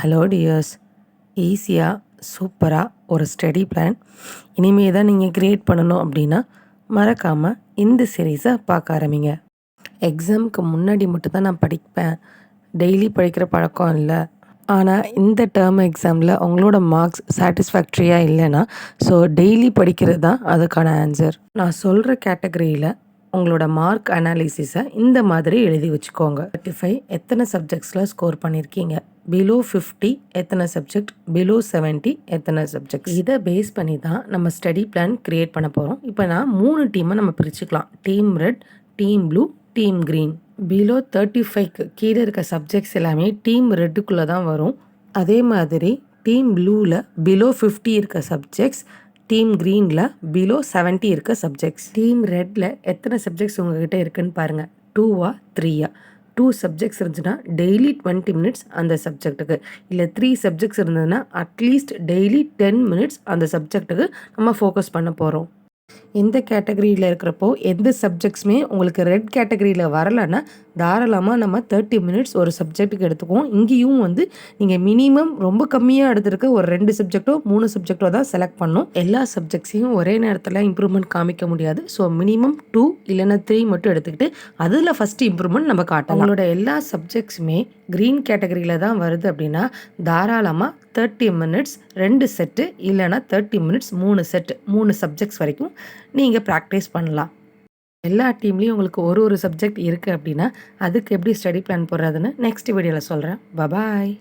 Hello tears ஈஸியாக சூப்பராக ஒரு ஸ்டடி பிளான் இனிமேல் தான் நீங்கள் க்ரியேட் பண்ணணும் அப்படின்னா மறக்காமல் இந்த சீரீஸை பார்க்க ஆரம்பிங்க. எக்ஸாமுக்கு முன்னாடி மட்டும்தான் நான் படிப்பேன். டெய்லி படிக்கிற பழக்கம் இல்லை. ஆனால் இந்த டேர்ம் எக்ஸாமில் உங்களோட மார்க்ஸ் சாட்டிஸ்ஃபேக்ட்ரியாக இல்லைன்னா ஸோ டெய்லி படிக்கிறது தான் அதுக்கான ஆன்சர் நான் சொல்கிற கேட்டகரியில் உங்களோட மார்க் அனாலிசிஸை இந்த மாதிரி எழுதி வச்சுக்கோங்க. தேர்ட்டி ஃபைவ் எத்தனை சப்ஜெக்ட்ஸில் ஸ்கோர் பண்ணியிருக்கீங்க பிலோ ஃபிஃப்டி எத்தனை சப்ஜெக்ட் பிலோ செவன்ட்டி எத்தனை சப்ஜெக்ட் இதை பேஸ் பண்ணி தான் நம்ம ஸ்டடி பிளான் க்ரியேட் பண்ண போகிறோம் இப்போ நான் மூணு டீமை நம்ம பிரிச்சுக்கலாம். Team red team blue team green below thirty ஃபைவ்க்கு கீழே இருக்க சப்ஜெக்ட்ஸ் எல்லாமே டீம் ரெட்டுக்குள்ளே தான் வரும். அதே மாதிரி டீம் ப்ளூவில் பிலோ ஃபிஃப்டி இருக்க சப்ஜெக்ட்ஸ் டீம் க்ரீனில் பிலோ செவன்ட்டி இருக்க சப்ஜெக்ட்ஸ் டீம் ரெட்டில் எத்தனை சப்ஜெக்ட்ஸ் உங்ககிட்ட இருக்குன்னு பாருங்கள் டூவா த்ரீயா டூ சப்ஜெக்ட்ஸ் இருந்துச்சுன்னா டெய்லி டுவெண்ட்டி மினிட்ஸ் அந்த சப்ஜெக்ட்டுக்கு இல்லை த்ரீ சப்ஜெக்ட்ஸ் இருந்ததுன்னா at least daily ten minutes அந்த சப்ஜெக்ட்டுக்கு நம்ம ஃபோக்கஸ் பண்ண போகிறோம் எந்த கேட்டகரியில் இருக்கிறப்போ எந்த சப்ஜெக்ட்ஸுமே உங்களுக்கு ரெட் கேட்டகரியில் வரலைன்னா தாராளமாக நம்ம தேர்ட்டி மினிட்ஸ் ஒரு சப்ஜெக்ட்டுக்கு எடுத்துக்குவோம். இங்கேயும் வந்து நீங்கள் மினிமம் ரொம்ப கம்மியாக எடுத்துருக்க ஒரு ரெண்டு சப்ஜெக்டோ மூணு சப்ஜெக்டோ தான் செலக்ட் பண்ணும் எல்லா சப்ஜெக்ட்ஸையும் ஒரே நேரத்தில் இம்ப்ரூவ்மெண்ட் காமிக்க முடியாது. ஸோ மினிமம் டூ இல்லைன்னா த்ரீ மட்டும் எடுத்துக்கிட்டு அதில் ஃபஸ்ட்டு இம்ப்ரூவ்மெண்ட் நம்ம காட்டலாம். உங்களோட எல்லா சப்ஜெக்ட்ஸுமே க்ரீன் கேட்டகரியில் தான் வருது அப்படின்னா தாராளமாக தேர்ட்டி மினிட்ஸ் ரெண்டு செட்டு இல்லைனா தேர்ட்டி மினிட்ஸ் மூணு செட்டு மூணு சப்ஜெக்ட்ஸ் வரைக்கும் நீங்கள் ப்ராக்டிஸ் பண்ணலாம். எல்லா டீம்லேயும் உங்களுக்கு ஒரு ஒரு சப்ஜெக்ட் இருக்குது அப்படின்னா அதுக்கு எப்படி ஸ்டடி பிளான் போடுறதுன்னு நெக்ஸ்ட் வீடியோவில் சொல்கிறேன் பபாய்